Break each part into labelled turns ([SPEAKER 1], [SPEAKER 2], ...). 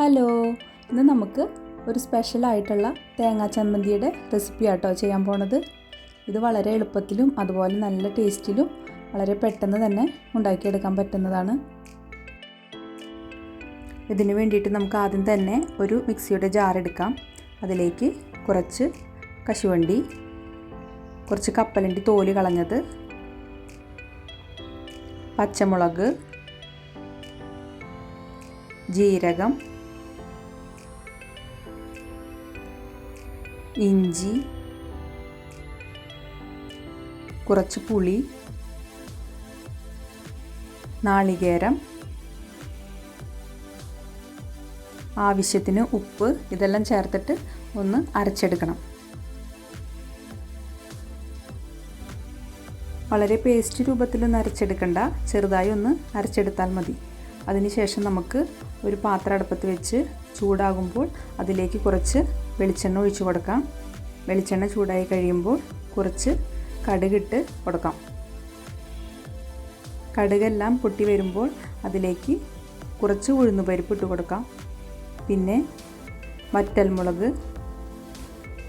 [SPEAKER 1] Hello ഇന്ന് നമുക്ക് ഒരു സ്പെഷ്യലായിട്ടുള്ള തേങ്ങാ ചമ്മന്തിയുടെ റെസിപ്പി ആട്ടോ ചെയ്യാൻ പോണത്. ഇത് വളരെ എളുപ്പത്തിലും അതുപോലെ നല്ല ടേസ്റ്റിലും വളരെ പെട്ടെന്ന് തന്നെ ഉണ്ടാക്കിയെടുക്കാൻ പറ്റുന്നതാണ്. ഇതിന് വേണ്ടിയിട്ട് നമുക്ക് ആദ്യം തന്നെ ഒരു മിക്സിയുടെ ജാർ എടുക്കാം. അതിലേക്ക് കുറച്ച് കശുവണ്ടി കുറച്ച് കപ്പലണ്ടി തോൽ കളഞ്ഞത് പച്ചമുളക് ജീരകം ഇഞ്ചി കുറച്ച് പുളി നാളികേരം ആവശ്യത്തിന് ഉപ്പ് ഇതെല്ലാം ചേർത്തിട്ട് ഒന്ന് അരച്ചെടുക്കണം. വളരെ പേസ്റ്റ് രൂപത്തിലൊന്നും അരച്ചെടുക്കണ്ട ചെറുതായി ഒന്ന് അരച്ചെടുത്താൽ മതി. അതിനുശേഷം നമുക്ക് ഒരു പാത്രം അടുപ്പത്ത് വെച്ച് ചൂടാകുമ്പോൾ അതിലേക്ക് കുറച്ച് വെളിച്ചെണ്ണ ഒഴിച്ചു കൊടുക്കാം. വെളിച്ചെണ്ണ ചൂടായി കഴിയുമ്പോൾ കുറച്ച് കടുകിട്ട് കൊടുക്കാം. കടുകെല്ലാം പൊട്ടി വരുമ്പോൾ അതിലേക്ക് കുറച്ച് ഉഴുന്ന് പരിപ്പ് ഇട്ട് കൊടുക്കാം. പിന്നെ വറ്റൽമുളക്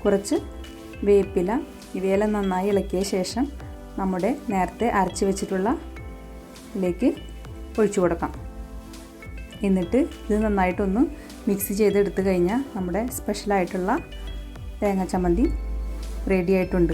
[SPEAKER 1] കുറച്ച് വേപ്പില ഇവയെല്ലാം നന്നായി ഇളക്കിയ ശേഷം നമ്മുടെ നേരത്തെ അരച്ച് വെച്ചിട്ടുള്ള ഇതിലേക്ക് ഒഴിച്ചു കൊടുക്കാം. എന്നിട്ട് ഇത് നന്നായിട്ടൊന്ന് മിക്സ് ചെയ്തെടുത്ത് കഴിഞ്ഞാൽ നമ്മുടെ സ്പെഷ്യലായിട്ടുള്ള തേങ്ങ ചമ്മന്തി റെഡി ആയിട്ടുണ്ട്.